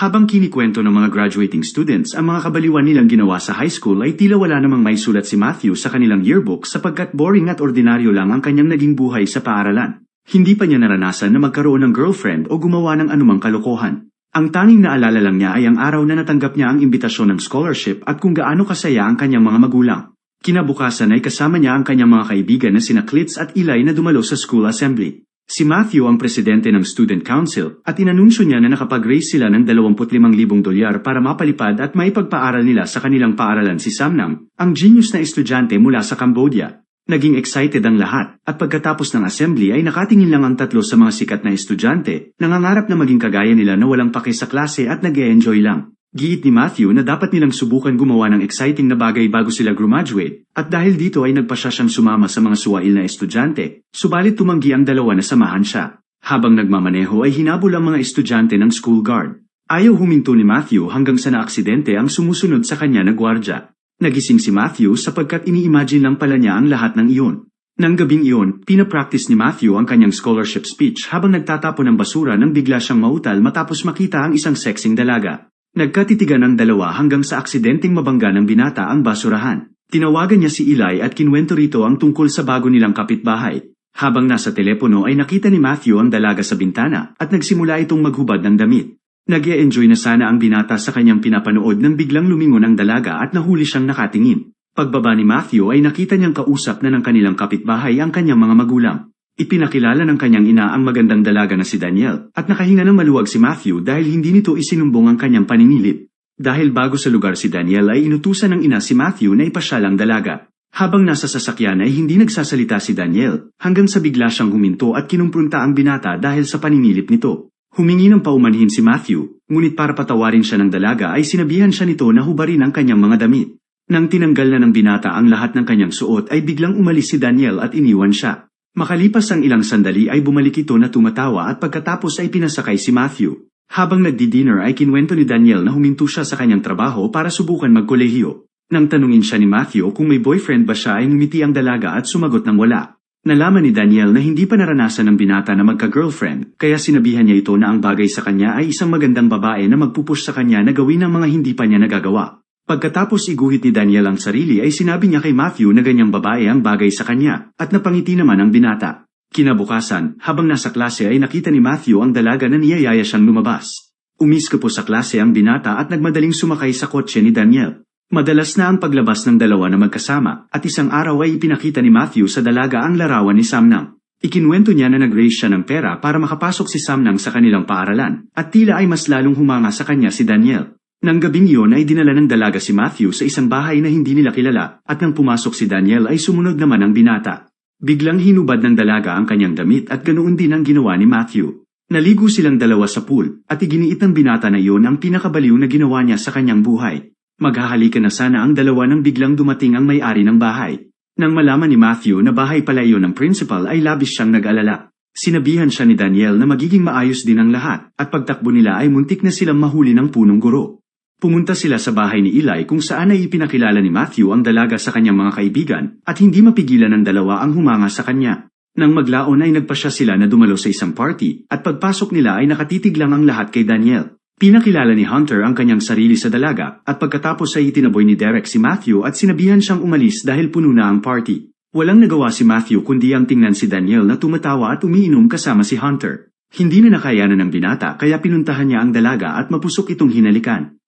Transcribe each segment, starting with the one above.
Habang kinikwento ng mga graduating students ang mga kabaliwan nilang ginawa sa high school ay tila wala namang may sulat si Matthew sa kanilang yearbook sapagkat boring at ordinaryo lang ang kanyang naging buhay sa paaralan. Hindi pa niya naranasan na magkaroon ng girlfriend o gumawa ng anumang kalokohan. Ang tanging naalala lang niya ay ang araw na natanggap niya ang imbitasyon ng scholarship at kung gaano kasaya ang kanyang mga magulang. Kinabukasan ay kasama niya ang kanyang mga kaibigan na sina Klitz at Eli na dumalo sa school assembly. Si Matthew ang presidente ng Student Council at inanunsyo niya na nakapag-raise sila ng 25,000 dolyar para mapalipad at maipagpaaral nila sa kanilang paaralan si Samnam, ang genius na estudyante mula sa Cambodia. Naging excited ang lahat at pagkatapos ng assembly ay nakatingin lang ang tatlo sa mga sikat na estudyante, nangangarap na maging kagaya nila na walang pake sa klase at nag enjoy lang. Giit ni Matthew na dapat nilang subukan gumawa ng exciting na bagay bago sila graduate, at dahil dito ay nagpasya siyang sumama sa mga suwail na estudyante, subalit tumanggi ang dalawa na samahan siya. Habang nagmamaneho ay hinabol ang mga estudyante ng school guard. Ayaw huminto ni Matthew hanggang sa naaksidente ang sumusunod sa kanya na gwardya. Nagising si Matthew sapagkat ini-imagine lang pala niya ang lahat ng iyon. Nang gabing iyon, pinapractice ni Matthew ang kanyang scholarship speech habang nagtatapon ng basura nang bigla siyang mautal matapos makita ang isang sexing dalaga. Nagkatitigan ang dalawa hanggang sa aksidenteng mabangga ng binata ang basurahan. Tinawagan niya si Eli at kinwento rito ang tungkol sa bago nilang kapitbahay. Habang nasa telepono ay nakita ni Matthew ang dalaga sa bintana at nagsimula itong maghubad ng damit. nag -e enjoy na sana ang binata sa kanyang pinapanood nang biglang lumingon ang dalaga at nahuli siyang nakatingin. Pagbaba ni Matthew ay nakita niyang kausap na ng kanilang kapitbahay ang kanyang mga magulang. Ipinakilala ng kanyang ina ang magandang dalaga na si Daniel, at nakahinga ng maluwag si Matthew dahil hindi nito isinumbong ang kanyang paninilip. Dahil bago sa lugar si Daniel ay inutusan ng ina si Matthew na ipasyalang dalaga. Habang nasa sasakyan ay hindi nagsasalita si Daniel, hanggang sa bigla siyang huminto at kinumprunta ang binata dahil sa paninilip nito. Humingi ng paumanhin si Matthew, ngunit para patawarin siya ng dalaga ay sinabihan siya nito na hubarin ang kanyang mga damit. Nang tinanggal na ng binata ang lahat ng kanyang suot ay biglang umalis si Daniel at iniwan siya. Makalipas ang ilang sandali ay bumalik ito na tumatawa at pagkatapos ay pinasakay si Matthew. Habang nagdi-dinner ay kinwento ni Daniel na huminto siya sa kanyang trabaho para subukan magkolehiyo. Nang tanungin siya ni Matthew kung may boyfriend ba siya ay ngumiti ang dalaga at sumagot ng wala. Nalaman ni Daniel na hindi pa naranasan ng binata na magka-girlfriend, kaya sinabihan niya ito na ang bagay sa kanya ay isang magandang babae na magpupush sa kanya na gawin ang mga hindi pa niya nagagawa. Pagkatapos iguhit ni Daniel ang sarili ay sinabi niya kay Matthew na ganyang babae ang bagay sa kanya, at napangiti naman ang binata. Kinabukasan, habang nasa klase ay nakita ni Matthew ang dalaga na niyayaya siyang lumabas. Umiska po sa klase ang binata at nagmadaling sumakay sa kotse ni Daniel. Madalas na ang paglabas ng dalawa na magkasama, at isang araw ay ipinakita ni Matthew sa dalaga ang larawan ni Samnang. Ikinwento niya na nag-raise siya ng pera para makapasok si Samnang sa kanilang paaralan, at tila ay mas lalong humanga sa kanya si Daniel. Nang gabing iyon ay dinala ng dalaga si Matthew sa isang bahay na hindi nila kilala at nang pumasok si Daniel ay sumunod naman ang binata. Biglang hinubad ng dalaga ang kanyang damit at ganoon din ang ginawa ni Matthew. Naligo silang dalawa sa pool at iginiit ng binata na iyon ang pinakabaliw na ginawa niya sa kanyang buhay. Maghahalikan na sana ang dalawa nang biglang dumating ang may-ari ng bahay. Nang malaman ni Matthew na bahay pala iyon ng principal ay labis siyang nag-alala. Sinabihan siya ni Daniel na magiging maayos din ang lahat at pagtakbo nila ay muntik na silang mahuli ng punong guro. Pumunta sila sa bahay ni Eli kung saan ay ipinakilala ni Matthew ang dalaga sa kanyang mga kaibigan at hindi mapigilan ng dalawa ang humanga sa kanya. Nang maglaon ay nagpasya sila na dumalo sa isang party at pagpasok nila ay nakatitig lang ang lahat kay Daniel. Pinakilala ni Hunter ang kanyang sarili sa dalaga at pagkatapos ay itinaboy ni Derek si Matthew at sinabihan siyang umalis dahil puno na ang party. Walang nagawa si Matthew kundi ang tingnan si Daniel na tumatawa at umiinom kasama si Hunter. Hindi na nakayanan ng binata kaya pinuntahan niya ang dalaga at mapusok itong hinalikan.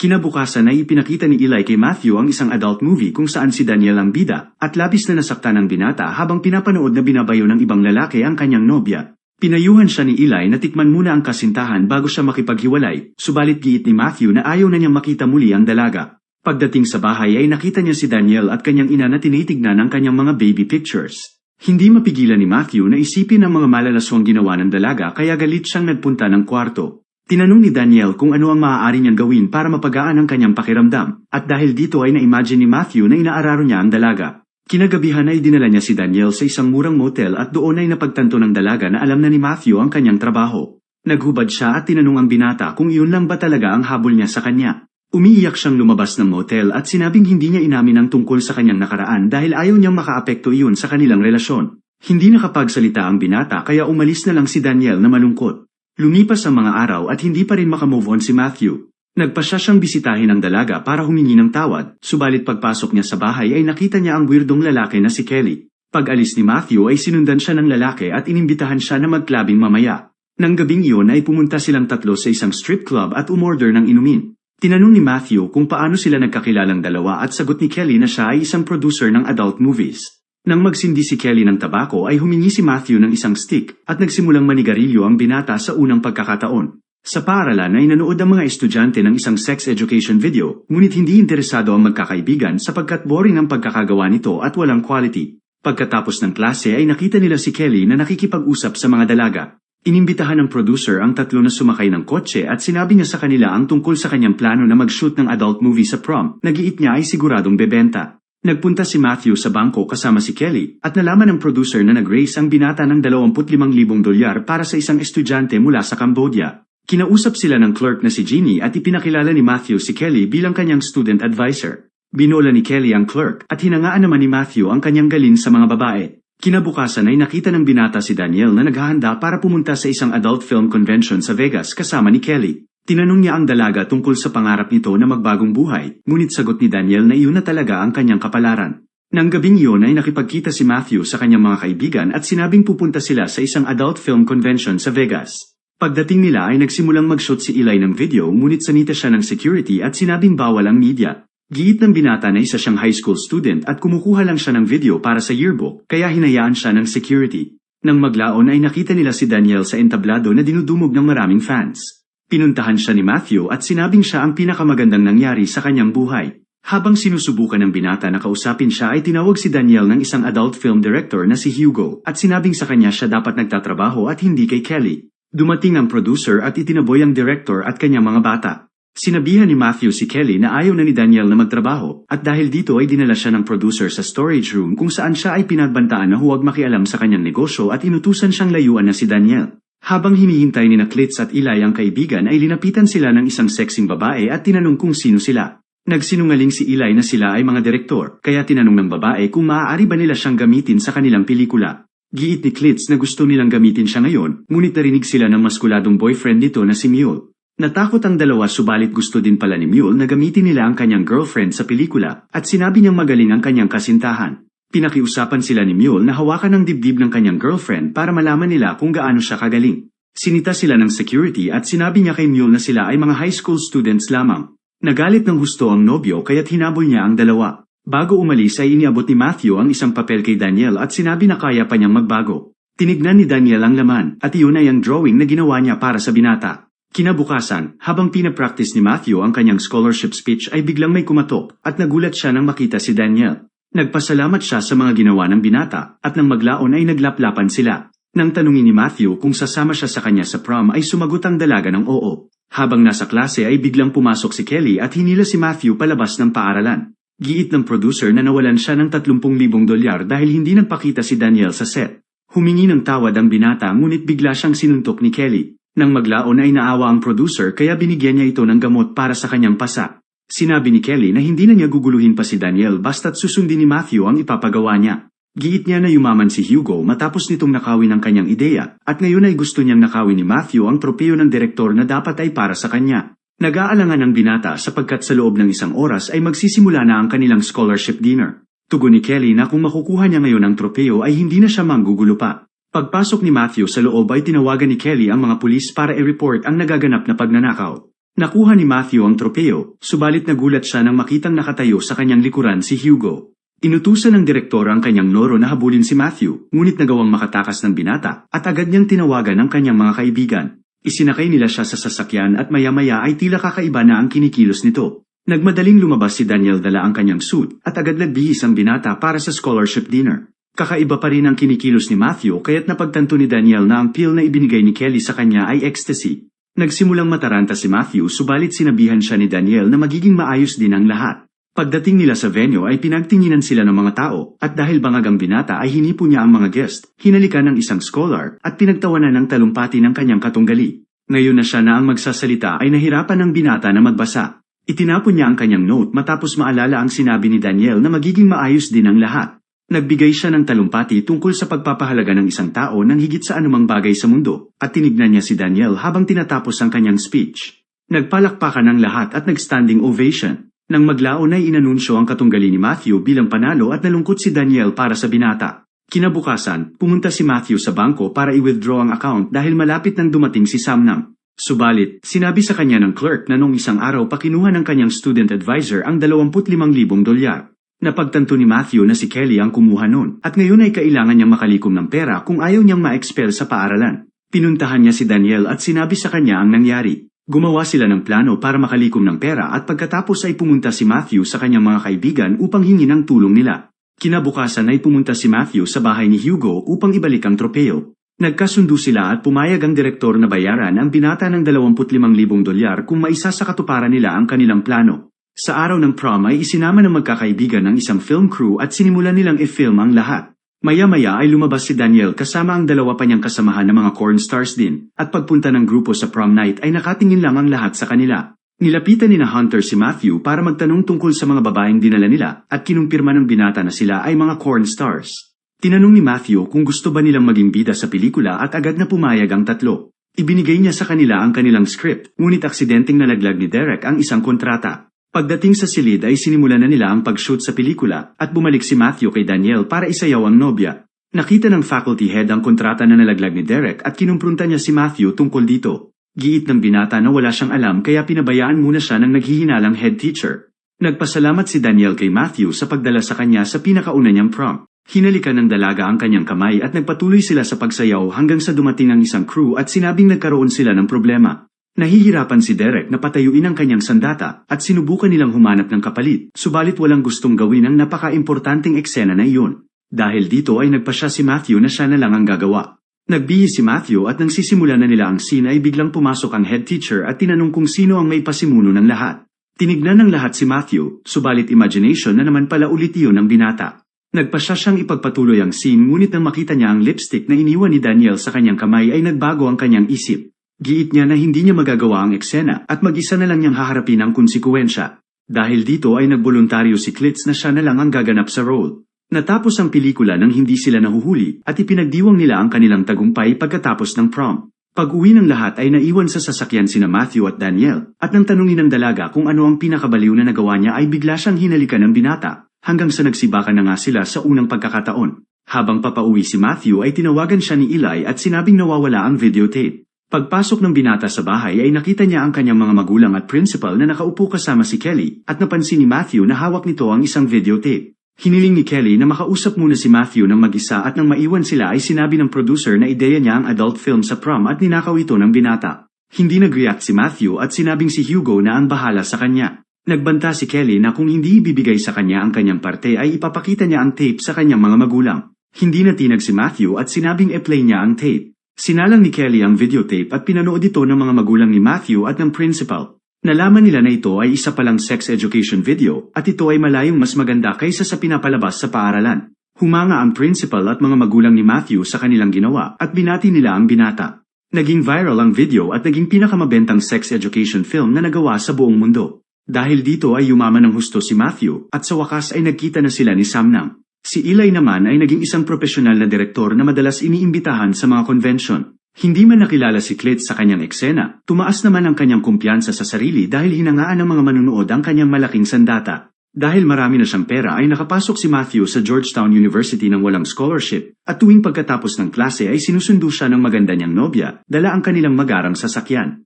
Kinabukasan ay ipinakita ni Eli kay Matthew ang isang adult movie kung saan si Daniel ang bida at labis na nasaktan ng binata habang pinapanood na binabayo ng ibang lalaki ang kanyang nobya. Pinayuhan siya ni Eli na tikman muna ang kasintahan bago siya makipaghiwalay, subalit giit ni Matthew na ayaw na niyang makita muli ang dalaga. Pagdating sa bahay ay nakita niya si Daniel at kanyang ina na tinitignan ang kanyang mga baby pictures. Hindi mapigilan ni Matthew na isipin ang mga malalaswang ginawa ng dalaga kaya galit siyang nagpunta ng kwarto. Tinanong ni Daniel kung ano ang maaari niyang gawin para mapagaan ang kanyang pakiramdam, at dahil dito ay na-imagine ni Matthew na inaararo niya ang dalaga. Kinagabihan ay dinala niya si Daniel sa isang murang motel at doon ay napagtanto ng dalaga na alam na ni Matthew ang kanyang trabaho. Naghubad siya at tinanong ang binata kung iyon lang ba talaga ang habol niya sa kanya. Umiiyak siyang lumabas ng motel at sinabing hindi niya inamin ang tungkol sa kanyang nakaraan dahil ayaw niyang makaapekto iyon sa kanilang relasyon. Hindi nakapagsalita ang binata kaya umalis na lang si Daniel na malungkot. Lumipas ang mga araw at hindi pa rin makamove on si Matthew. Nagpa siya siyang bisitahin ng dalaga para humingi ng tawad, subalit pagpasok niya sa bahay ay nakita niya ang weirdong lalaki na si Kelly. Pag alis ni Matthew ay sinundan siya ng lalaki at inimbitahan siya na magklabing mamaya. Nang gabing iyon ay pumunta silang tatlo sa isang strip club at umorder ng inumin. Tinanong ni Matthew kung paano sila nagkakilalang dalawa at sagot ni Kelly na siya ay isang producer ng adult movies. Nang magsindi si Kelly ng tabako ay humingi si Matthew ng isang stick at nagsimulang manigarilyo ang binata sa unang pagkakataon. Sa paaralan ay nanood ang mga estudyante ng isang sex education video, ngunit hindi interesado ang magkakaibigan sapagkat boring ang pagkakagawa nito at walang quality. Pagkatapos ng klase ay nakita nila si Kelly na nakikipag-usap sa mga dalaga. Inimbitahan ng producer ang tatlo na sumakay ng kotse at sinabi niya sa kanila ang tungkol sa kanyang plano na mag-shoot ng adult movie sa prom. Nagiit niya ay siguradong bebenta. Nagpunta si Matthew sa bangko kasama si Kelly at nalaman ng producer na nag-raise ang binata ng 25,000 dolyar para sa isang estudyante mula sa Cambodia. Kinausap sila ng clerk na si Jeannie at ipinakilala ni Matthew si Kelly bilang kanyang student advisor. Binola ni Kelly ang clerk at hinangaan naman ni Matthew ang kanyang galing sa mga babae. Kinabukasan ay nakita ng binata si Daniel na naghahanda para pumunta sa isang adult film convention sa Vegas kasama ni Kelly. Tinanong niya ang dalaga tungkol sa pangarap nito na magbagong buhay, ngunit sagot ni Daniel na iyon na talaga ang kanyang kapalaran. Nang gabing iyon ay nakipagkita si Matthew sa kanyang mga kaibigan at sinabing pupunta sila sa isang adult film convention sa Vegas. Pagdating nila ay nagsimulang mag-shoot si Eli ng video ngunit sanita siya ng security at sinabing bawal ang media. Giit ng binata na isa siyang high school student at kumukuha lang siya ng video para sa yearbook kaya hinayaan siya ng security. Nang maglaon ay nakita nila si Daniel sa entablado na dinudumog ng maraming fans. Pinuntahan siya ni Matthew at sinabing siya ang pinakamagandang nangyari sa kanyang buhay. Habang sinusubukan ng binata na kausapin siya ay tinawag si Daniel ng isang adult film director na si Hugo at sinabing sa kanya siya dapat nagtatrabaho at hindi kay Kelly. Dumating ang producer at itinaboy ang director at kanyang mga bata. Sinabihan ni Matthew si Kelly na ayaw na ni Daniel na magtrabaho at dahil dito ay dinala siya ng producer sa storage room kung saan siya ay pinagbantaan na huwag makialam sa kanyang negosyo at inutusan siyang layuan na si Daniel. Habang hinihintay ni na Klitz at Eli ang kaibigan ay linapitan sila ng isang sexing babae at tinanong kung sino sila. Nagsinungaling si Eli na sila ay mga direktor, kaya tinanong ng babae kung maaari ba nila siyang gamitin sa kanilang pelikula. Giit ni Klitz na gusto nilang gamitin siya ngayon, ngunit narinig sila ng maskuladong boyfriend nito na si Mule. Natakot ang dalawa subalit gusto din pala ni Mule na gamitin nila ang kanyang girlfriend sa pelikula at sinabi niyang magaling ang kanyang kasintahan. Pinakiusapan sila ni Mule na hawakan ang dibdib ng kanyang girlfriend para malaman nila kung gaano siya kagaling. Sinita sila ng security at sinabi niya kay Mule na sila ay mga high school students lamang. Nagalit ng gusto ang nobyo kaya't hinabol niya ang dalawa. Bago umalis ay iniabot ni Matthew ang isang papel kay Daniel at sinabi na kaya pa niyang magbago. Tinignan ni Daniel ang laman at iyon ay ang drawing na ginawa niya para sa binata. Kinabukasan, habang pinapractice ni Matthew ang kanyang scholarship speech ay biglang may kumatok at nagulat siya nang makita si Daniel. Nagpasalamat siya sa mga ginawa ng binata at nang maglaon ay naglaplapan sila. Nang tanungin ni Matthew kung sasama siya sa kanya sa prom ay sumagot ang dalaga ng oo. Habang nasa klase ay biglang pumasok si Kelly at hinila si Matthew palabas ng paaralan. Giit ng producer na nawalan siya ng 30,000 dolyar dahil hindi nagpakita si Daniel sa set. Humingi ng tawad ang binata ngunit bigla siyang sinuntok ni Kelly. Nang maglaon ay naawa ang producer kaya binigyan niya ito ng gamot para sa kanyang pasa. Sinabi ni Kelly na hindi na niya guguluhin pa si Daniel basta't susundin ni Matthew ang ipapagawa niya. Giit niya na yumaman si Hugo matapos nitong nakawin ang kanyang ideya at ngayon ay gusto niyang nakawin ni Matthew ang tropeo ng direktor na dapat ay para sa kanya. Nag-aalangan ang binata sapagkat sa loob ng isang oras ay magsisimula na ang kanilang scholarship dinner. Tugon ni Kelly na kung makukuha niya ngayon ang tropeo ay hindi na siya manggugulo pa. Pagpasok ni Matthew sa loob ay tinawagan ni Kelly ang mga pulis para i-report ang nagaganap na pagnanakaw. Nakuha ni Matthew ang tropeo, subalit nagulat siya nang makitang nakatayo sa kanyang likuran si Hugo. Inutusan ng direktor ang kanyang noro na habulin si Matthew, ngunit nagawang makatakas ng binata at agad niyang tinawagan ang kanyang mga kaibigan. Isinakay nila siya sa sasakyan at maya-maya ay tila kakaiba na ang kinikilos nito. Nagmadaling lumabas si Daniel dala ang kanyang suit at agad nagbihis ang binata para sa scholarship dinner. Kakaiba pa rin ang kinikilos ni Matthew kaya't napagtanto ni Daniel na ang pill na ibinigay ni Kelly sa kanya ay ecstasy. Nagsimulang mataranta si Matthew subalit sinabihan siya ni Daniel na magiging maayos din ang lahat. Pagdating nila sa venue ay pinagtinginan sila ng mga tao at dahil bangag ang binata ay hinipo niya ang mga guest, hinalikan ng isang scholar at pinagtawanan ng talumpati ng kanyang katunggali. Ngayon na siya na ang magsasalita ay nahirapan ng binata na magbasa. Itinapon niya ang kanyang note matapos maalala ang sinabi ni Daniel na magiging maayos din ang lahat. Nagbigay siya ng talumpati tungkol sa pagpapahalaga ng isang tao ng higit sa anumang bagay sa mundo, at tinignan niya si Daniel habang tinatapos ang kanyang speech. Nagpalakpakan ang lahat at nagstanding ovation. Nang maglaon ay inanunsyo ang katunggali ni Matthew bilang panalo at nalungkot si Daniel para sa binata. Kinabukasan, pumunta si Matthew sa bangko para i-withdraw ang account dahil malapit nang dumating si Samnang. Subalit, sinabi sa kanya ng clerk na noong isang araw pakinuha ng kanyang student advisor ang 25,000 dolyar. Napagtanto ni Matthew na si Kelly ang kumuha nun at ngayon ay kailangan niyang makalikom ng pera kung ayaw niyang ma-expel sa paaralan. Pinuntahan niya si Daniel at sinabi sa kanya ang nangyari. Gumawa sila ng plano para makalikom ng pera at pagkatapos ay pumunta si Matthew sa kanyang mga kaibigan upang hingi ng tulong nila. Kinabukasan ay pumunta si Matthew sa bahay ni Hugo upang ibalik ang tropeo. Nagkasundo sila at pumayag ang direktor na bayaran ang binata ng 25,000 dolyar kung maisa sa katuparan nila ang kanilang plano. Sa araw ng prom ay isinama ng magkakaibigan ng isang film crew at sinimulan nilang i-film ang lahat. Maya-maya ay lumabas si Daniel kasama ang dalawa pa niyang kasamahan ng mga corn stars din, at pagpunta ng grupo sa prom night ay nakatingin lang ang lahat sa kanila. Nilapitan ni na Hunter si Matthew para magtanong tungkol sa mga babaeng dinala nila at kinumpirma ng binata na sila ay mga corn stars. Tinanong ni Matthew kung gusto ba nilang maging bida sa pelikula at agad na pumayag ang tatlo. Ibinigay niya sa kanila ang kanilang script, ngunit aksidenteng nalaglag ni Derek ang isang kontrata. Pagdating sa silid ay sinimulan na nila ang pag-shoot sa pelikula at bumalik si Matthew kay Daniel para isayaw ang nobya. Nakita ng faculty head ang kontrata na nalaglag ni Derek at kinumprunta niya si Matthew tungkol dito. Giit ng binata na wala siyang alam kaya pinabayaan muna siya ng naghihinalang head teacher. Nagpasalamat si Daniel kay Matthew sa pagdala sa kanya sa pinakauna niyang prom. Hinalikan ng dalaga ang kanyang kamay at nagpatuloy sila sa pagsayaw hanggang sa dumating ang isang crew at sinabing nagkaroon sila ng problema. Nahihirapan si Derek na patayuin ang kanyang sandata at sinubukan nilang humanap ng kapalit, subalit walang gustong gawin ang napaka-importanting eksena na iyon. Dahil dito ay nagpa siya si Matthew na siya na lang ang gagawa. Nagbihis si Matthew at nang sisimula na nila ang scene ay biglang pumasok ang head teacher at tinanong kung sino ang may pasimuno ng lahat. Tinignan ng lahat si Matthew, subalit imagination na naman pala ulit iyon ng binata. Nagpasya siyang ipagpatuloy ang scene ngunit nang makita niya ang lipstick na iniwan ni Daniel sa kanyang kamay ay nagbago ang kanyang isip. Giit niya na hindi niya magagawa ang eksena at mag-isa na lang niyang haharapin ang konsekwensya. Dahil dito ay nagboluntaryo si Klitz na siya na lang ang gaganap sa role. Natapos ang pelikula nang hindi sila nahuhuli at ipinagdiwang nila ang kanilang tagumpay pagkatapos ng prom. Pag-uwi ng lahat ay naiwan sa sasakyan sina Matthew at Daniel at nang tanungin ng dalaga kung ano ang pinakabaliw na nagawa niya ay bigla siyang hinalikan ng binata hanggang sa nagsibakan na nga sila sa unang pagkakataon. Habang papauwi si Matthew ay tinawagan siya ni Eli at sinabing nawawala ang videotape. Pagpasok ng binata sa bahay ay nakita niya ang kanyang mga magulang at principal na nakaupo kasama si Kelly at napansin ni Matthew na hawak nito ang isang videotape. Hiniling ni Kelly na makausap muna si Matthew ng mag-isa at nang maiwan sila ay sinabi ng producer na ideya niya ang adult film sa prom at ninakaw ito ng binata. Hindi nag-react si Matthew at sinabing si Hugo na ang bahala sa kanya. Nagbanta si Kelly na kung hindi ibibigay sa kanya ang kanyang parte ay ipapakita niya ang tape sa kanyang mga magulang. Hindi natinag si Matthew at sinabing e-play niya ang tape. Sinalang ni Kelly ang videotape at pinanood ito ng mga magulang ni Matthew at ng principal. Nalaman nila na ito ay isa palang sex education video at ito ay malayong mas maganda kaysa sa pinapalabas sa paaralan. Humanga ang principal at mga magulang ni Matthew sa kanilang ginawa at binati nila ang binata. Naging viral ang video at naging pinakamabentang sex education film na nagawa sa buong mundo. Dahil dito ay yumaman ng husto si Matthew at sa wakas ay nagkita na sila ni Samnang. Si Eli naman ay naging isang profesional na direktor na madalas iniimbitahan sa mga convention. Hindi man nakilala si Clit sa kanyang eksena, tumaas naman ang kanyang kumpiyansa sa sarili dahil hinangaan ng mga manunood ang kanyang malaking sandata. Dahil marami na siyang pera ay nakapasok si Matthew sa Georgetown University ng walang scholarship at tuwing pagkatapos ng klase ay sinusundo siya ng maganda niyang nobya, dala ang kanilang magarang sasakyan.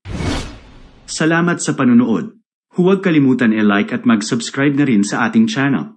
Salamat sa panunood. Huwag kalimutan i-like at mag-subscribe na rin sa ating channel.